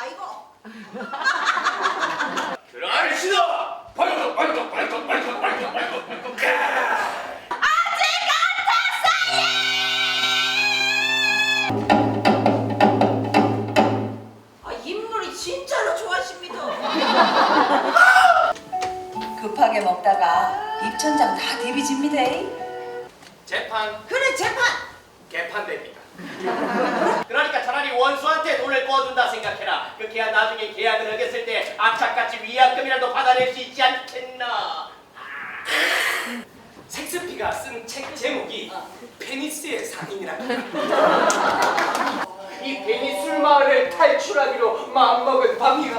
아 이거. 그럴시다! 발톱, 발톱, 발톱, 발톱, 발톱, 발톱, 발톱. 아 인물이 진짜로 좋아하십니다. 급하게 먹다가 입천장 다 데비집니다. 재판 그래 재판. 개판됩니다. 나중에 계약을 하겠을 때 악착같이 위약금이라도 받아낼 수 있지 않겠나. 섹스피가 쓴 책 제목이 페니스의 상인이라고. 이 베니술 마을을 탈출하기로 마음먹은 밤이야.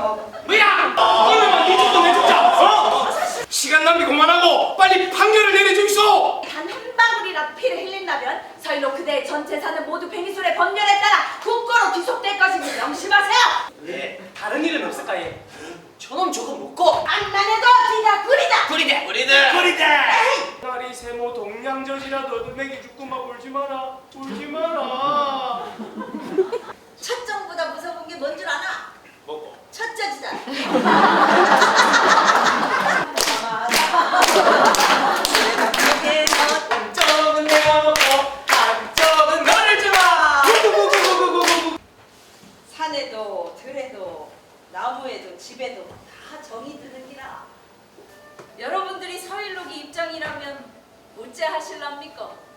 뭐야? 이놈아 이좀좀 해주자. 어? 시간 낭비 그만하고 빨리 판결을 내려주이소. 단 한 방울이라도 피를 흘린다면 서일로 그대의 전 재산은 모두 베니술의 법률에 따라 국고로 귀속될 것임을 명심하세요 예, 다른 일은 없을까 예? 저놈 저거 먹고. 안난해도 뒤다 구리다. 구리대 구리대. 구리대. 나리 세모 동양젖이라도 눈맹이 죽고 막 울지 마라 울지 마라. 첫 정보다 무서운 게 뭔 줄 아나? 먹고. 첫째지다 집에도 다 정이 드는기라 여러분들이 서일록이 입장이라면 어째 하실랍니까?